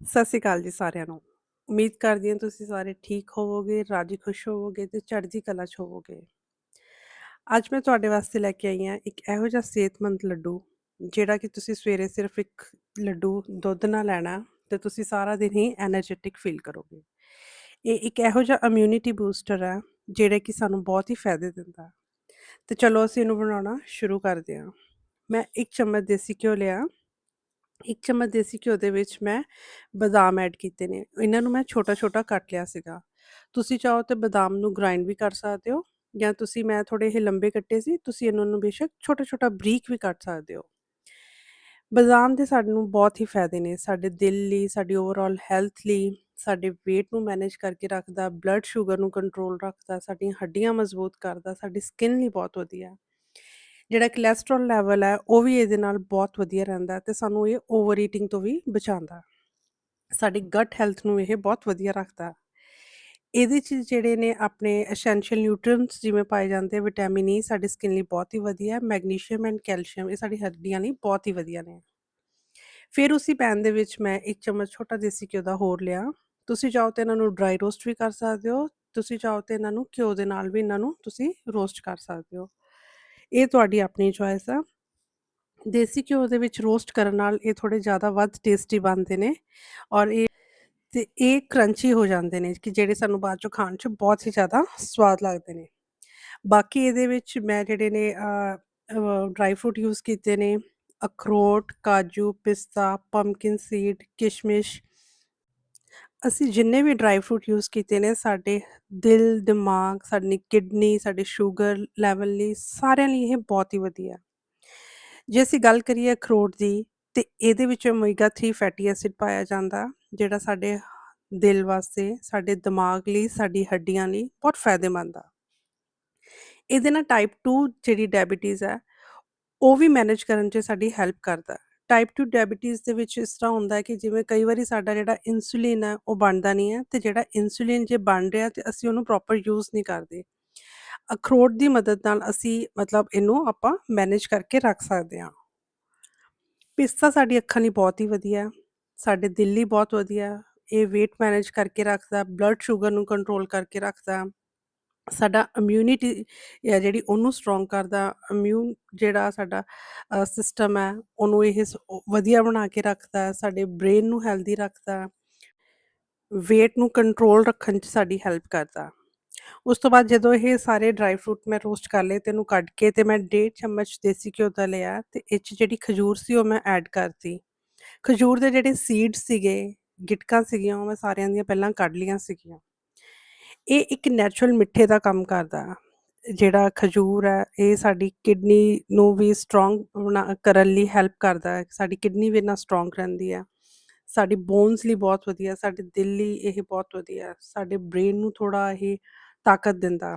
ਸਤਿ ਸ਼੍ਰੀ ਅਕਾਲ ਜੀ ਸਾਰਿਆਂ ਨੂੰ। ਉਮੀਦ ਕਰਦੀ ਹਾਂ ਤੁਸੀਂ ਸਾਰੇ ਠੀਕ ਹੋਵੋਗੇ, ਰਾਜੀ ਖੁਸ਼ ਹੋਵੋਗੇ ਤੇ ਚੜ੍ਹਦੀ ਕਲਾ 'ਚ ਹੋਵੋਗੇ। ਅੱਜ ਮੈਂ ਤੁਹਾਡੇ ਵਾਸਤੇ ਲੈ ਕੇ ਆਈ ਹਾਂ ਇੱਕ ਇਹੋ ਜਿਹਾ ਸਿਹਤਮੰਦ ਲੱਡੂ, ਜਿਹੜਾ ਕਿ ਤੁਸੀਂ ਸਵੇਰੇ ਸਿਰਫ ਇੱਕ ਲੱਡੂ ਦੁੱਧ ਨਾਲ ਲੈਣਾ ਤੇ ਤੁਸੀਂ ਸਾਰਾ ਦਿਨ ਹੀ ਐਨਰਜੈਟਿਕ ਫੀਲ ਕਰੋਗੇ। ਇਹ ਇੱਕ ਇਹੋ ਜਿਹਾ ਇਮਿਊਨਿਟੀ ਬੂਸਟਰ ਹੈ, ਜਿਹੜਾ ਕਿ ਸਾਨੂੰ ਬਹੁਤ ਹੀ ਫਾਇਦੇ ਦਿੰਦਾ। ਤੇ ਚਲੋ ਅਸੀਂ ਇਹਨੂੰ ਬਣਾਉਣਾ ਸ਼ੁਰੂ ਕਰਦੇ ਹਾਂ। ਮੈਂ 1 ਚਮਚ ਦੇਸੀ ਘਿਓ ਲਿਆ 1 ਚਮਚ ਦੇਸੀ ਘਿਓ ਦੇ ਵਿੱਚ ਮੈਂ ਬਦਾਮ ਐਡ ਕੀਤੇ ਨੇ। ਇਹਨਾਂ ਨੂੰ ਮੈਂ ਛੋਟਾ-ਛੋਟਾ ਕੱਟ ਲਿਆ ਸੀਗਾ। ਤੁਸੀਂ ਚਾਹੋ ਤੇ ਬਦਾਮ ਨੂੰ ਗ੍ਰਾਈਂਡ ਵੀ ਕਰ ਸਕਦੇ ਹੋ ਜਾਂ ਤੁਸੀਂ ਮੈਂ ਥੋੜੇ ਇਹ ਲੰਬੇ ਕੱਟੇ ਸੀ, ਤੁਸੀਂ ਇਹਨਾਂ ਨੂੰ ਬੇਸ਼ੱਕ ਛੋਟਾ-ਛੋਟਾ ਬਰੀਕ ਵੀ ਕੱਟ ਸਕਦੇ ਹੋ। ਬਦਾਮ ਦੇ ਸਾਨੂੰ ਬਹੁਤ ਹੀ ਫਾਇਦੇ ਨੇ, ਸਾਡੇ ਦਿਲ ਲਈ, ਸਾਡੀ ਓਵਰਆਲ ਹੈਲਥ ਲਈ, ਸਾਡੇ weight ਨੂੰ ਮੈਨੇਜ ਕਰਕੇ ਰੱਖਦਾ, ਬਲੱਡ ਸ਼ੂਗਰ ਨੂੰ ਕੰਟਰੋਲ ਰੱਖਦਾ, ਸਾਡੀਆਂ ਹੱਡੀਆਂ ਮਜ਼ਬੂਤ ਕਰਦਾ, ਸਾਡੀ ਸਕਿਨ ਲਈ ਬਹੁਤ ਵਧੀਆ। ਜਿਹੜਾ ਕੋਲੇਸਟ੍ਰੋਲ ਲੈਵਲ ਹੈ, ਉਹ ਵੀ ਇਹਦੇ ਨਾਲ ਬਹੁਤ ਵਧੀਆ ਰਹਿੰਦਾ ਤੇ ਸਾਨੂੰ ਇਹ ਓਵਰ ਈਟਿੰਗ ਤੋਂ ਵੀ ਬਚਾਉਂਦਾ। ਸਾਡੀ ਗਟ ਹੈਲਥ ਨੂੰ ਇਹ ਬਹੁਤ ਵਧੀਆ ਰੱਖਦਾ। ਇਹਦੇ 'ਚ ਜਿਹੜੇ ਨੇ ਆਪਣੇ ਐਸੈਂਸ਼ੀਅਲ ਨਿਊਟ੍ਰੀਐਂਟਸ ਜਿਵੇਂ ਪਾਏ ਜਾਂਦੇ, ਵਿਟਾਮਿਨ ਈ ਸਾਡੇ ਸਕਿਨ ਲਈ ਬਹੁਤ ਹੀ ਵਧੀਆ, ਮੈਗਨੀਸ਼ੀਅਮ ਐਂਡ ਕੈਲਸ਼ੀਅਮ ਇਹ ਸਾਡੀ ਹੱਡੀਆਂ ਲਈ ਬਹੁਤ ਹੀ ਵਧੀਆ ਨੇ। ਫਿਰ ਉਸੀ ਪੈਨ ਦੇ ਵਿੱਚ ਮੈਂ ਇੱਕ ਚਮਚ ਛੋਟਾ ਦੇਸੀ ਘਿਓ ਦਾ ਹੋਰ ਲਿਆ। ਤੁਸੀਂ ਚਾਹੋ ਤੇ ਇਹਨਾਂ ਨੂੰ ਡਰਾਈ ਰੋਸਟ ਵੀ ਕਰ ਸਕਦੇ ਹੋ, ਤੁਸੀਂ ਚਾਹੋ ਤੇ ਇਹਨਾਂ ਨੂੰ ਘਿਓ ਦੇ ਨਾਲ ਵੀ ਇਹਨਾਂ ਨੂੰ ਤੁਸੀਂ ਰੋਸਟ ਕਰ ਸਕਦੇ ਹੋ। ਇਹ ਤੁਹਾਡੀ ਆਪਣੀ ਚੋਇਸ ਆ। ਦੇਸੀ ਘਿਓ ਦੇ ਵਿੱਚ ਰੋਸਟ ਕਰਨ ਨਾਲ ਇਹ ਥੋੜੇ ਜ਼ਿਆਦਾ ਵੱਧ ਟੇਸਟੀ ਬਣਦੇ ਨੇ ਔਰ ਇਹ ਤੇ ਇਹ ਕਰੰਚੀ ਹੋ ਜਾਂਦੇ ਨੇ ਕਿ ਜਿਹੜੇ ਸਾਨੂੰ ਬਾਅਦ ਚੋਂ ਖਾਣ 'ਚ ਬਹੁਤ ਹੀ ਜ਼ਿਆਦਾ ਸਵਾਦ ਲੱਗਦੇ ਨੇ। ਬਾਕੀ ਇਹਦੇ ਵਿੱਚ ਮੈਂ ਜਿਹੜੇ ਨੇ ਡਰਾਈ ਫਰੂਟ ਯੂਜ਼ ਕੀਤੇ ਨੇ, ਅਖਰੋਟ, ਕਾਜੂ, ਪਿਸਤਾ, ਪੰਪਕਿਨ ਸੀਡ, ਕਿਸ਼ਮਿਸ਼। ਅਸੀਂ ਜਿੰਨੇ ਵੀ ਡਰਾਈ ਫਰੂਟ ਯੂਜ਼ ਕੀਤੇ ਨੇ ਸਾਡੇ ਦਿਲ, ਦਿਮਾਗ, ਸਾਡੀ ਕਿਡਨੀ, ਸਾਡੇ ਸ਼ੂਗਰ ਲੈਵਲ ਲਈ ਸਾਰਿਆਂ ਲਈ ਇਹ ਬਹੁਤ ਹੀ ਵਧੀਆ। ਜੇ ਅਸੀਂ ਗੱਲ ਕਰੀਏ ਅਖਰੋਟ ਦੀ ਤੇ ਇਹਦੇ ਵਿੱਚ ਓਮੇਗਾ 3 ਫੈਟੀ ਐਸਿਡ ਪਾਇਆ ਜਾਂਦਾ, ਜਿਹੜਾ ਸਾਡੇ ਦਿਲ ਵਾਸਤੇ, ਸਾਡੇ ਦਿਮਾਗ ਲਈ, ਸਾਡੀ ਹੱਡੀਆਂ ਲਈ ਬਹੁਤ ਫਾਇਦੇਮੰਦ ਆ। ਇਹਦੇ ਨਾਲ ਟਾਈਪ 2 ਜਿਹੜੀ ਡਾਇਬੀਟੀਜ਼ ਹੈ, ਉਹ ਵੀ ਮੈਨੇਜ ਕਰਨ 'ਚ ਸਾਡੀ ਹੈਲਪ ਕਰਦਾ। ਟਾਈਪ 2 ਡਾਇਬੀਟੀਜ਼ ਦੇ ਵਿੱਚ ਇਸ ਤਰ੍ਹਾਂ ਹੁੰਦਾ ਹੈ ਕਿ ਜਿਵੇਂ ਕਈ ਵਾਰੀ ਸਾਡਾ ਜਿਹੜਾ ਇਨਸੂਲਿਨ ਹੈ, ਉਹ ਬਣਦਾ ਨਹੀਂ ਹੈ ਤੇ ਜਿਹੜਾ ਇਨਸੂਲਿਨ ਜੇ ਬਣ ਰਿਹਾ ਤੇ ਅਸੀਂ ਉਹਨੂੰ ਪ੍ਰੋਪਰ ਯੂਜ਼ ਨਹੀਂ ਕਰਦੇ। ਅਖਰੋਟ ਦੀ ਮਦਦ ਨਾਲ ਅਸੀਂ ਮਤਲਬ ਇਹਨੂੰ ਆਪਾਂ ਮੈਨੇਜ ਕਰਕੇ ਰੱਖ ਸਕਦੇ ਹਾਂ। ਪਿਸਤਾ ਸਾਡੀ ਅੱਖਾਂ ਲਈ ਬਹੁਤ ਹੀ ਵਧੀਆ, ਸਾਡੇ ਦਿਲ ਲਈ ਬਹੁਤ ਵਧੀਆ। ਇਹ weight ਮੈਨੇਜ ਕਰਕੇ ਰੱਖਦਾ, ਬਲੱਡ ਸ਼ੂਗਰ ਨੂੰ ਕੰਟਰੋਲ ਕਰਕੇ ਰੱਖਦਾ। ਸਾਡਾ ਇਮਿਊਨਿਟੀ ਹੈ ਜਿਹੜੀ ਉਹਨੂੰ ਸਟਰੋਂਗ ਕਰਦਾ, ਇਮਿਊਨ ਜਿਹੜਾ ਸਾਡਾ ਸਿਸਟਮ ਹੈ ਉਹਨੂੰ ਇਹ ਸ ਵਧੀਆ ਬਣਾ ਕੇ ਰੱਖਦਾ, ਸਾਡੇ ਬ੍ਰੇਨ ਨੂੰ ਹੈਲਦੀ ਰੱਖਦਾ। weight ਨੂੰ ਕੰਟਰੋਲ ਰੱਖਣ 'ਚ ਸਾਡੀ ਹੈਲਪ ਕਰਦਾ। ਉਸ ਤੋਂ ਬਾਅਦ ਜਦੋਂ ਇਹ ਸਾਰੇ ਡਰਾਈ ਫਰੂਟ ਮੈਂ ਰੋਸਟ ਕਰ ਲਏ ਤੇ ਇਹਨੂੰ ਕੱਢ ਕੇ ਤੇ ਮੈਂ 1.5 ਚਮਚ ਦੇਸੀ ਘਿਓ ਦਾ ਲਿਆ ਤੇ ਇਹ 'ਚ ਜਿਹੜੀ ਖਜੂਰ ਸੀ ਉਹ ਮੈਂ ਐਡ ਕਰਤੀ। ਖਜੂਰ ਦੇ ਜਿਹੜੇ ਸੀਡਸ ਸੀਗੇ, ਗਿਟਕਾਂ ਸੀਗੀਆਂ ਉਹ ਮੈਂ ਸਾਰਿਆਂ ਦੀਆਂ ਪਹਿਲਾਂ ਕੱਢ ਲਈਆਂ ਸੀਗੀਆਂ। ਇਹ ਇੱਕ ਨੈਚੁਰਲ ਮਿੱਠੇ ਦਾ ਕੰਮ ਕਰਦਾ। ਜਿਹੜਾ ਖਜੂਰ ਹੈ ਇਹ ਸਾਡੀ ਕਿਡਨੀ ਨੂੰ ਵੀ ਸਟਰੋਂਗ ਬਣਾ ਕਰਨ ਲਈ ਹੈਲਪ ਕਰਦਾ ਹੈ। ਸਾਡੀ ਕਿਡਨੀ ਵੀ ਇਹਦੇ ਸਟਰੋਂਗ ਰਹਿੰਦੀ ਹੈ। ਸਾਡੀ ਬੋਨਸ ਲਈ ਬਹੁਤ ਵਧੀਆ, ਸਾਡੇ ਦਿਲ ਲਈ ਇਹ ਬਹੁਤ ਵਧੀਆ, ਸਾਡੇ ਬ੍ਰੇਨ ਨੂੰ ਥੋੜਾ ਇਹ ਤਾਕਤ ਦਿੰਦਾ।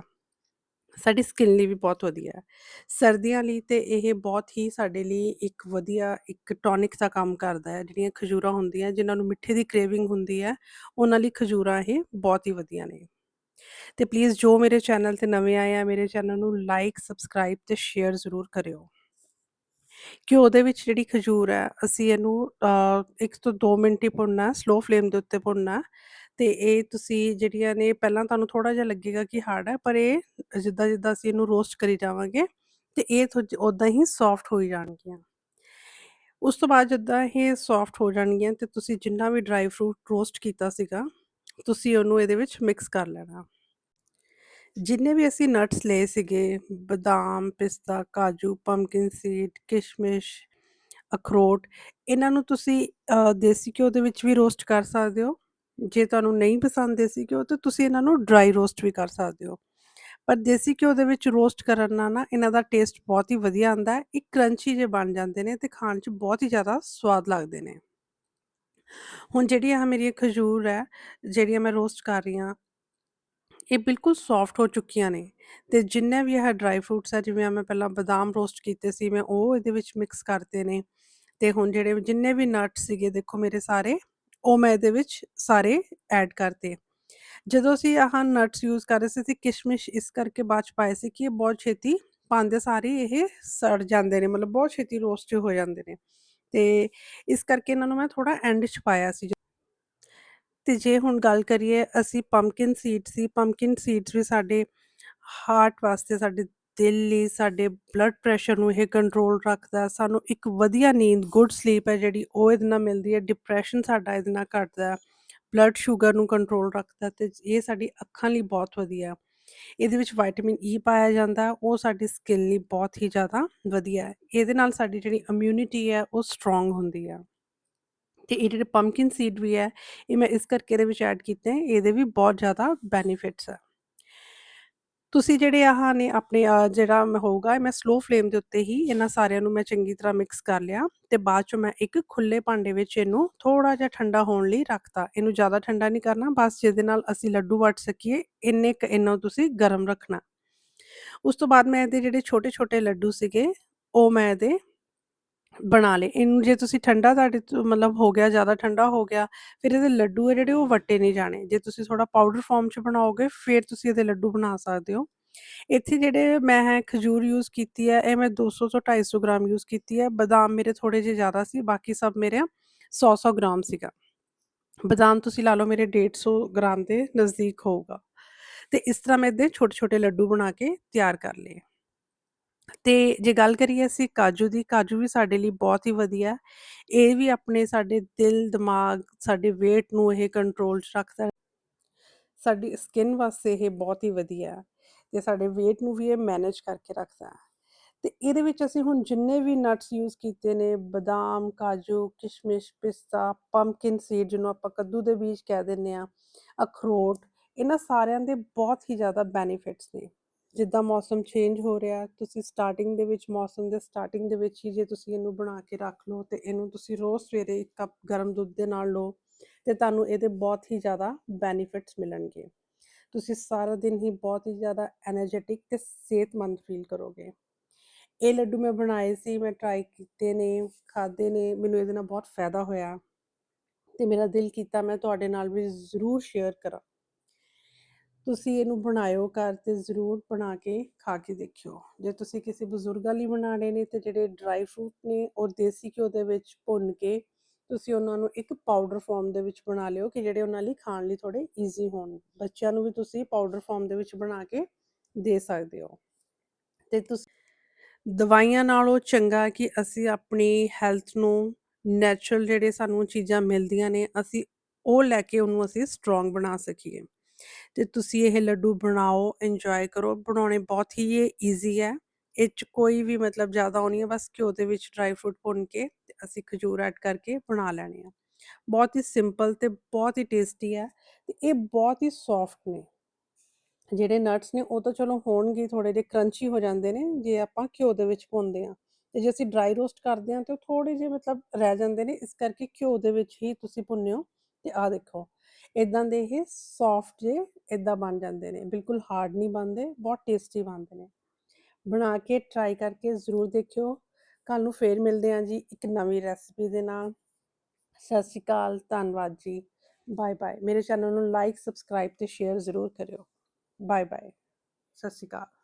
ਸਾਡੀ ਸਕਿਨ ਲਈ ਵੀ ਬਹੁਤ ਵਧੀਆ ਹੈ। ਸਰਦੀਆਂ ਲਈ ਤੇ ਇਹ ਬਹੁਤ ਹੀ ਸਾਡੇ ਲਈ ਇੱਕ ਵਧੀਆ ਇੱਕ ਟੋਨਿਕ ਦਾ ਕੰਮ ਕਰਦਾ ਹੈ। ਜਿਹੜੀਆਂ ਖਜੂਰਾਂ ਹੁੰਦੀਆਂ, ਜਿਨ੍ਹਾਂ ਨੂੰ ਮਿੱਠੇ ਦੀ ਕ੍ਰੇਵਿੰਗ ਹੁੰਦੀ ਹੈ, ਉਹਨਾਂ ਲਈ ਖਜੂਰਾਂ ਇਹ ਬਹੁਤ ਹੀ ਵਧੀਆ ਨੇ। ਤੇ ਪਲੀਜ਼ ਜੋ ਮੇਰੇ ਚੈਨਲ ਤੇ ਨਵੇਂ ਆਏ ਆ, ਮੇਰੇ ਚੈਨਲ ਨੂੰ ਲਾਈਕ, ਸਬਸਕ੍ਰਾਈਬ ਤੇ ਸ਼ੇਅਰ ਜ਼ਰੂਰ ਕਰਿਓ। ਕਿ ਉਹਦੇ ਵਿੱਚ ਜਿਹੜੀ ਖਜੂਰ ਹੈ, ਅਸੀਂ ਇਹਨੂੰ ਅ, 1 ਤੋਂ 2 ਮਿੰਟ ਹੀ ਭੁੰਨਣਾ, ਸਲੋ ਫਲੇਮ ਦੇ ਉੱਤੇ ਭੁੰਨਣਾ ਤੇ ਇਹ ਤੁਸੀਂ ਜਿਹੜੀਆਂ ਨੇ ਪਹਿਲਾਂ ਤੁਹਾਨੂੰ ਥੋੜਾ ਜਿਹਾ ਲੱਗੇਗਾ ਕਿ ਹਾਰਡ ਹੈ, ਪਰ ਇਹ ਜਿੱਦਾਂ-ਜਿੱਦਾਂ ਅਸੀਂ ਇਹਨੂੰ ਰੋਸਟ ਕਰੀ ਜਾਵਾਂਗੇ ਤੇ ਇਹ ਥੋ ਓਦਾਂ ਹੀ ਸੌਫਟ ਹੋਈ ਜਾਣਗੀਆਂ। ਉਸ ਤੋਂ ਬਾਅਦ ਜਿੱਦਾਂ ਇਹ ਸੌਫਟ ਹੋ ਜਾਣਗੀਆਂ ਤੇ ਤੁਸੀਂ ਜਿੰਨਾ ਵੀ ਡਰਾਈ ਫਰੂਟ ਰੋਸਟ ਕੀਤਾ ਸੀਗਾ, ਤੁਸੀਂ ਉਹਨੂੰ ਇਹਦੇ ਵਿੱਚ ਮਿਕਸ ਕਰ ਲੈਣਾ। ਜਿੰਨੇ ਵੀ ਅਸੀਂ ਨਟਸ ਲਏ ਸੀਗੇ, ਬਦਾਮ, ਪਿਸਤਾ, ਕਾਜੂ, ਪੰਪਕਿਨ ਸੀਡ, ਕਿਸ਼ਮਿਸ਼, ਅਖਰੋਟ, ਇਹਨਾਂ ਨੂੰ ਤੁਸੀਂ ਦੇਸੀ ਘਿਓ ਦੇ ਵਿੱਚ ਵੀ ਰੋਸਟ ਕਰ ਸਕਦੇ ਹੋ। ਜੇ ਤੁਹਾਨੂੰ ਨਹੀਂ ਪਸੰਦ ਦੇਸੀ ਘਿਓ ਤਾਂ ਤੁਸੀਂ ਇਹਨਾਂ ਨੂੰ ਡਰਾਈ ਰੋਸਟ ਵੀ ਕਰ ਸਕਦੇ ਹੋ। ਪਰ ਦੇਸੀ ਘਿਓ ਦੇ ਵਿੱਚ ਰੋਸਟ ਕਰਨ ਨਾਲ ਨਾ ਇਹਨਾਂ ਦਾ ਟੇਸਟ ਬਹੁਤ ਹੀ ਵਧੀਆ ਆਉਂਦਾ ਹੈ। ਇੱਕ ਕਰੰਚੀ ਜੇ ਬਣ ਜਾਂਦੇ ਨੇ ਤੇ ਖਾਣ 'ਚ ਬਹੁਤ ਹੀ ਜ਼ਿਆਦਾ ਸਵਾਦ ਲੱਗਦੇ ਨੇ। ਹੁਣ ਜਿਹੜੀ ਆਹ ਮੇਰੀਆਂ ਖਜੂਰ ਹੈ, ਜਿਹੜੀਆਂ ਮੈਂ ਰੋਸਟ ਕਰ ਰਹੀ ਹਾਂ ਇਹ ਬਿਲਕੁਲ ਸੌਫਟ ਹੋ ਚੁੱਕੀਆਂ ਨੇ ਤੇ ਜਿੰਨੇ ਵੀ ਇਹ ਡਰਾਈ ਫਰੂਟਸ ਆ ਜਿਵੇਂ ਮੈਂ ਪਹਿਲਾਂ ਬਦਾਮ ਰੋਸਟ ਕੀਤੇ ਸੀ, ਮੈਂ ਉਹ ਇਹਦੇ ਵਿੱਚ ਮਿਕਸ ਕਰਤੇ ਨੇ ਤੇ ਹੁਣ ਜਿਹੜੇ ਜਿੰਨੇ ਵੀ ਨਟਸ ਸੀਗੇ ਦੇਖੋ ਮੇਰੇ ਸਾਰੇ, ਉਹ ਮੈਂ ਇਹਦੇ ਵਿੱਚ ਸਾਰੇ ਐਡ ਕਰਤੇ। ਜਦੋਂ ਅਸੀਂ ਆਹ ਨਟਸ ਯੂਜ਼ ਕਰ ਰਹੇ ਸੀ, ਅਸੀਂ ਕਿਸ਼ਮਿਸ਼ ਇਸ ਕਰਕੇ ਬਾਅਦ 'ਚ ਪਾਏ ਸੀ ਕਿ ਇਹ ਬਹੁਤ ਛੇਤੀ ਪਾਉਂਦੇ ਸਾਰੇ ਇਹ ਸੜ ਜਾਂਦੇ ਨੇ, ਮਤਲਬ ਬਹੁਤ ਛੇਤੀ ਰੋਸਟ ਹੋ ਜਾਂਦੇ ਨੇ ਤੇ ਇਸ ਕਰਕੇ ਇਹਨਾਂ ਨੂੰ ਮੈਂ ਥੋੜਾ ਐਂਡ 'ਚ ਪਾਇਆ ਸੀ। ਤੇ ਜੇ ਹੁਣ ਗੱਲ ਕਰੀਏ ਅਸੀਂ ਪੰਪਕਿਨ ਸੀਡਸ ਸੀ ਪੰਪਕਿਨ ਸੀਡਸ ਵੀ ਸਾਡੇ ਹਾਰਟ ਵਾਸਤੇ, ਸਾਡੇ ਦਿਲ ਲਈ, ਸਾਡੇ ਬਲੱਡ ਪ੍ਰੈਸ਼ਰ ਨੂੰ ਇਹ ਕੰਟਰੋਲ ਰੱਖਦਾ, ਸਾਨੂੰ ਇੱਕ ਵਧੀਆ ਨੀਂਦ ਗੁੱਡ ਸਲੀਪ ਹੈ ਜਿਹੜੀ, ਉਹ ਇਹਦੇ ਨਾਲ ਮਿਲਦੀ ਹੈ ਡਿਪਰੈਸ਼ਨ ਸਾਡਾ ਇਹਦੇ ਨਾਲ ਘਟਦਾ ਬਲੱਡ ਸ਼ੂਗਰ ਨੂੰ ਕੰਟਰੋਲ ਰੱਖਦਾ ਤੇ ਇਹ ਸਾਡੀ ਅੱਖਾਂ ਲਈ ਬਹੁਤ ਵਧੀਆ ਇਹਦੇ ਵਿੱਚ ਵਿਟਾਮਿਨ ਈ e ਪਾਇਆ ਜਾਂਦਾ ਹੈ, ਉਹ ਸਾਡੀ ਸਕਿਨ ਲਈ ਬਹੁਤ ਹੀ ਜ਼ਿਆਦਾ ਵਧੀਆ ਹੈ। ਇਹਦੇ ਨਾਲ ਸਾਡੀ ਜਿਹੜੀ ਇਮਿਊਨਿਟੀ ਹੈ ਉਹ ਸਟਰੋਂਗ ਹੁੰਦੀ ਹੈ। ਤੇ ਇਹ ਜਿਹੜੇ ਪੰਪਕਿਨ ਸੀਡ ਵੀ ਹੈ ਇਹ ਮੈਂ ਇਸ ਕਰਕੇ ਇਹਦੇ ਵਿੱਚ ਐਡ ਕੀਤੇ ਹੈ ਇਹਦੇ ਵੀ ਬਹੁਤ ਜ਼ਿਆਦਾ ਬੈਨੀਫਿਟਸ ਹੈ। ਤੁਸੀਂ ਜਿਹੜੇ ਆਹ ਨੇ ਆਪਣੇ ਅ, ਜਿਹੜਾ ਮ ਹੋਊਗਾ ਮੈਂ ਸਲੋ ਫਲੇਮ ਦੇ ਉੱਤੇ ਹੀ ਇਹਨਾਂ ਸਾਰਿਆਂ ਨੂੰ ਮੈਂ ਚੰਗੀ ਤਰ੍ਹਾਂ ਮਿਕਸ ਕਰ ਲਿਆ ਤੇ ਬਾਅਦ ਚੋਂ ਮੈਂ ਇੱਕ ਖੁੱਲੇ ਭਾਂਡੇ ਵਿੱਚ ਇਹਨੂੰ ਥੋੜਾ ਜਿਹਾ ਠੰਡਾ ਹੋਣ ਲਈ ਰੱਖਤਾ। ਇਹਨੂੰ ਜ਼ਿਆਦਾ ਠੰਡਾ ਨਹੀਂ ਕਰਨਾ ਬਸ ਜਿਹਦੇ ਨਾਲ ਅਸੀਂ ਲੱਡੂ ਵਟ ਸਕੀਏ ਇੰਨੇ ਕੁ ਇਹਨੂੰ ਤੁਸੀਂ ਗਰਮ ਰੱਖਣਾ। ਉਸ ਤੋਂ ਬਾਅਦ ਮੈਂ ਇਹਦੇ ਜਿਹੜੇ ਛੋਟੇ-ਛੋਟੇ ਲੱਡੂ ਸੀਗੇ ਉਹ ਮੈਂ ਇਹਦੇ ਬਣਾ ਲਏ। ਇਹਨੂੰ ਜੇ ਤੁਸੀਂ ਠੰਡਾ ਤੁਹਾਡੇ ਤੋਂ ਮਤਲਬ ਹੋ ਗਿਆ, ਜ਼ਿਆਦਾ ਠੰਡਾ ਹੋ ਗਿਆ, ਫਿਰ ਇਹਦੇ ਲੱਡੂ ਆ ਜਿਹੜੇ ਉਹ ਵੱਟੇ ਨਹੀਂ ਜਾਣੇ। ਜੇ ਤੁਸੀਂ ਥੋੜਾ ਪਾਊਡਰ ਫਾਰਮ 'ਚ ਬਣਾਓਗੇ, ਫਿਰ ਤੁਸੀਂ ਇਹਦੇ ਲੱਡੂ ਬਣਾ ਸਕਦੇ ਹੋ। ਇੱਥੇ ਜਿਹੜੇ ਮੈਂ ਹੈ ਖਜੂਰ ਯੂਜ਼ ਕੀਤੀ ਹੈ, ਇਹ ਮੈਂ 200 ਤੋਂ 250 ਗ੍ਰਾਮ ਯੂਜ਼ ਕੀਤੀ ਹੈ। ਬਦਾਮ ਮੇਰੇ ਥੋੜੇ ਜਿਹੇ ਜ਼ਿਆਦਾ ਸੀ, ਬਾਕੀ ਸਭ ਮੇਰੇ 100-100 ਗ੍ਰਾਮ ਸੀਗਾ। ਬਦਾਮ ਤੁਸੀਂ ਲਾ ਲਓ ਮੇਰੇ 150 ਗ੍ਰਾਮ ਦੇ ਨਜ਼ਦੀਕ ਹੋਊਗਾ। ਤੇ ਇਸ ਤਰ੍ਹਾਂ ਮੈਂ ਇਹਦੇ ਛੋਟੇ-ਛੋਟੇ ਲੱਡੂ ਬਣਾ ਕੇ ਤਿਆਰ ਕਰ ਲਏ। ਤੇ ਜੇ ਗੱਲ ਕਰੀਏ ਅਸੀਂ ਕਾਜੂ ਦੀ, ਕਾਜੂ ਵੀ ਸਾਡੇ ਲਈ ਬਹੁਤ ਹੀ ਵਧੀਆ। ਹੈ ਇਹ ਵੀ ਆਪਣੇ ਸਾਡੇ ਦਿਲ, ਦਿਮਾਗ, ਸਾਡੇ ਵੇਟ ਨੂੰ ਇਹ ਕੰਟਰੋਲ 'ਚ ਰੱਖਦਾ। ਹੈ ਸਾਡੀ ਸਕਿਨ ਵਾਸਤੇ ਇਹ ਬਹੁਤ ਹੀ ਵਧੀਆ ਹੈ ਤੇ ਸਾਡੇ ਵੇਟ ਨੂੰ ਵੀ ਇਹ ਮੈਨੇਜ ਕਰਕੇ ਰੱਖਦਾ। ਹੈ ਤੇ ਇਹਦੇ ਵਿੱਚ ਅਸੀਂ ਹੁਣ ਜਿੰਨੇ ਵੀ ਨਟਸ ਯੂਜ਼ ਕੀਤੇ ਨੇ, ਬਦਾਮ, ਕਾਜੂ, ਕਿਸ਼ਮਿਸ਼, ਪਿਸਤਾ ਪੰਪਕਿਨ ਸੀਡ ਜਿਹਨੂੰ ਆਪਾਂ ਕੱਦੂ ਦੇ ਬੀਜ ਕਹਿ ਦਿੰਦੇ ਆ ਅਖਰੋਟ, ਇਹਨਾਂ ਸਾਰਿਆਂ ਦੇ ਬਹੁਤ ਹੀ ਜ਼ਿਆਦਾ ਬੈਨੀਫਿਟਸ ਨੇ। ਜਿੱਦਾਂ ਮੌਸਮ ਚੇਂਜ ਹੋ ਰਿਹਾ, ਤੁਸੀਂ ਸਟਾਰਟਿੰਗ ਦੇ ਵਿੱਚ, ਮੌਸਮ ਦੇ ਸਟਾਰਟਿੰਗ ਦੇ ਵਿੱਚ ਹੀ ਜੇ ਤੁਸੀਂ ਇਹਨੂੰ ਬਣਾ ਕੇ ਰੱਖ ਲਓ ਤੇ ਇਹਨੂੰ ਤੁਸੀਂ ਰੋਜ਼ ਸਵੇਰੇ ਇੱਕ ਕੱਪ ਗਰਮ ਦੁੱਧ ਦੇ ਨਾਲ ਲਓ ਤੇ ਤੁਹਾਨੂੰ ਇਹਦੇ ਬਹੁਤ ਹੀ ਜ਼ਿਆਦਾ ਬੈਨੀਫਿਟਸ ਮਿਲਣਗੇ। ਤੁਸੀਂ ਸਾਰਾ ਦਿਨ ਹੀ ਬਹੁਤ ਹੀ ਜ਼ਿਆਦਾ એનર્ਜੈਟਿਕ ਤੇ ਸਿਹਤਮੰਦ ਫੀਲ ਕਰੋਗੇ। ਇਹ ਲੱਡੂ ਮੈਂ ਬਣਾਏ ਸੀ, ਮੈਂ ਟਰਾਈ ਕੀਤੇ ਨੇ ਖਾਦੇ ਨੇ, ਮੈਨੂੰ ਇਹਦੇ ਨਾਲ ਬਹੁਤ ਫਾਇਦਾ ਹੋਇਆ ਤੇ ਮੇਰਾ ਦਿਲ ਕੀਤਾ ਮੈਂ ਤੁਹਾਡੇ ਨਾਲ ਵੀ ਜ਼ਰੂਰ ਸ਼ੇਅਰ ਕਰਾਂ। ਤੁਸੀਂ ਇਹਨੂੰ ਬਣਾਇਓ ਘਰ ਤੇ ਜ਼ਰੂਰ ਬਣਾ ਕੇ ਖਾ ਕੇ ਦੇਖਿਓ। ਜੇ ਤੁਸੀਂ ਕਿਸੇ ਬਜ਼ੁਰਗਾਂ ਲਈ ਬਣਾਣੇ ਨੇ ਤੇ ਜਿਹੜੇ ਡਰਾਈ ਫਰੂਟ ਨੇ ਔਰ ਦੇਸੀ ਘਿਓ ਦੇ ਵਿੱਚ ਭੁੰਨ ਕੇ ਤੁਸੀਂ ਉਹਨਾਂ ਨੂੰ ਇੱਕ ਪਾਊਡਰ ਫਾਰਮ ਦੇ ਵਿੱਚ ਬਣਾ ਲਿਓ ਕਿ ਜਿਹੜੇ ਉਹਨਾਂ ਲਈ ਖਾਣ ਲਈ ਥੋੜੇ ਈਜ਼ੀ ਹੋਣ। ਬੱਚਿਆਂ ਨੂੰ ਵੀ ਤੁਸੀਂ ਪਾਊਡਰ ਫਾਰਮ ਦੇ ਵਿੱਚ ਬਣਾ ਕੇ ਦੇ ਸਕਦੇ ਹੋ। ਤੇ ਤੁਸੀਂ, ਦਵਾਈਆਂ ਨਾਲੋਂ ਚੰਗਾ ਕਿ ਅਸੀਂ ਆਪਣੀ ਹੈਲਥ ਨੂੰ ਨੈਚੁਰਲ ਜਿਹੜੇ ਸਾਨੂੰ ਚੀਜ਼ਾਂ ਮਿਲਦੀਆਂ ਨੇ ਅਸੀਂ ਉਹ ਲੈ ਕੇ ਉਹਨੂੰ ਅਸੀਂ ਸਟਰੋਂਗ ਬਣਾ ਸਕੀਏ। ਤੇ ਤੁਸੀਂ ਇਹ ਲੱਡੂ ਬਣਾਓ ਇੰਜੋਏ ਕਰੋ। ਬਣਾਉਣੇ ਬਹੁਤ ਹੀ ਇਹ ਈਜ਼ੀ ਹੈ। ਇਹ 'ਚ ਕੋਈ ਵੀ ਮਤਲਬ ਜ਼ਿਆਦਾ ਉਹ ਨਹੀਂ ਹੈ, ਬਸ ਘਿਓ ਦੇ ਵਿੱਚ ਡਰਾਈ ਫਰੂਟ ਭੁੰਨ ਕੇ ਤੇ ਅਸੀਂ ਖਜੂਰ ਐਡ ਕਰਕੇ ਬਣਾ ਲੈਣੇ ਆ। ਬਹੁਤ ਹੀ ਸਿੰਪਲ ਤੇ ਬਹੁਤ ਹੀ ਟੇਸਟੀ ਹੈ ਤੇ ਇਹ ਬਹੁਤ ਹੀ ਸੌਫਟ ਨੇ। ਜਿਹੜੇ ਨਟਸ ਨੇ, ਉਹ ਤਾਂ ਚਲੋ ਹੋਣਗੇ ਥੋੜੇ ਜਿਹੇ ਕਰੰਚੀ ਹੋ ਜਾਂਦੇ ਨੇ, ਜੇ ਆਪਾਂ ਘਿਓ ਦੇ ਵਿੱਚ ਭੁੰਨਦੇ ਆ ਤੇ ਜੇ ਅਸੀਂ ਡਰਾਈ ਰੋਸਟ ਕਰਦੇ ਆ ਤੇ ਉਹ ਥੋੜੇ ਜਿਹੇ ਮਤਲਬ ਰਹਿ ਜਾਂਦੇ ਨੇ, ਇਸ ਕਰਕੇ ਘਿਓ ਦੇ ਵਿੱਚ ਹੀ ਤੁਸੀਂ ਭੁੰਨਿਓ। ਤੇ ਆ ਦੇਖੋ ਇਦਾਂ ਦੇ ਇਹ ਸੌਫਟ ਜੇ ਇਦਾਂ ਬਣ ਜਾਂਦੇ ਨੇ, ਬਿਲਕੁਲ ਹਾਰਡ ਨਹੀਂ ਬਣਦੇ, ਬਹੁਤ ਟੇਸਟੀ ਬਣਦੇ ਨੇ। ਬਣਾ ਕੇ ਟਰਾਈ ਕਰਕੇ ਜ਼ਰੂਰ ਦੇਖਿਓ। ਕੱਲ ਨੂੰ ਫੇਰ ਮਿਲਦੇ ਹਾਂ ਜੀ ਇੱਕ ਨਵੀਂ ਰੈਸਪੀ ਦੇ ਨਾਲ। ਸਤਿ ਸ਼੍ਰੀ ਅਕਾਲ, ਧੰਨਵਾਦ ਜੀ। ਬਾਏ ਬਾਏ ਮੇਰੇ ਚੈਨਲ ਨੂੰ ਲਾਈਕ ਸਬਸਕ੍ਰਾਈਬ ਤੇ ਸ਼ੇਅਰ ਜ਼ਰੂਰ ਕਰਿਓ। ਬਾਏ ਬਾਏ ਸਤਿ ਸ਼੍ਰੀ ਅਕਾਲ।